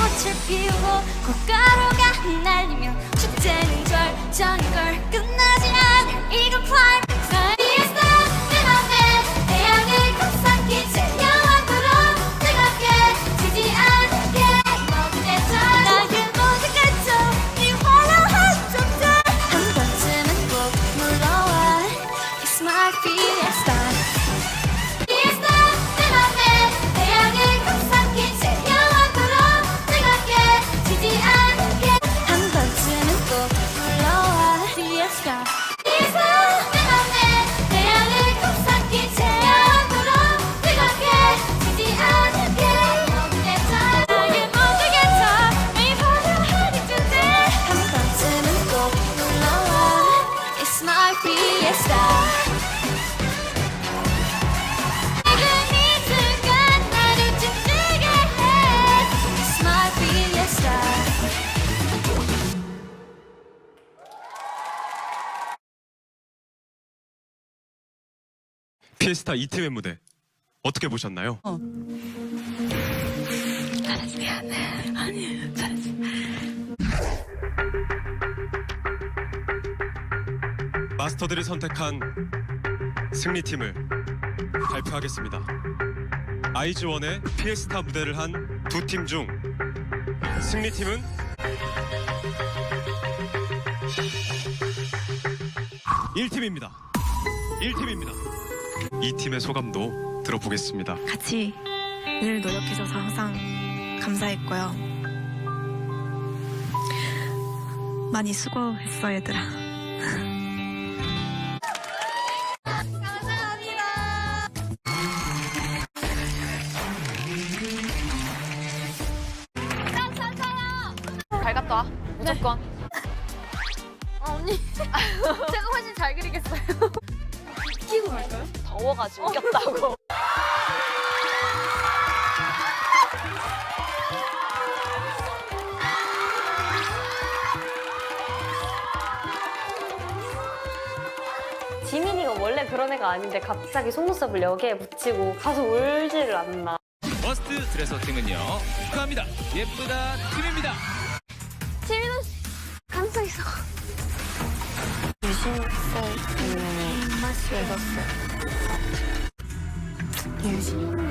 꽃을 피우고 꽃가루가 Fiesta 피에스타 이 팀의 무대. 어떻게 보셨나요? 마스터들이 선택한 승리팀을 발표하겠습니다. 아이즈원의 피에스타 무대를 한 두 팀 중 승리팀은 일팀입니다일팀입니다 이 팀의 소감도 들어보겠습니다. 같이 늘 노력해줘서 항상 감사했고요. 많이 수고했어, 얘들아. 잘 갔다 와. 무조건. 아 언니 제가 훨씬 잘 그리겠어요? 더워가지고 웃겼다고. 지민이가 원래 그런 애가 아닌데 갑자기 속눈썹을 여기에 붙이고 가서 울지를 않나. 버스트 드레서 팀은요 축하합니다 예쁘다 팀입니다 지민아 씨, 감성 있어. 유심성 있는 6시 6시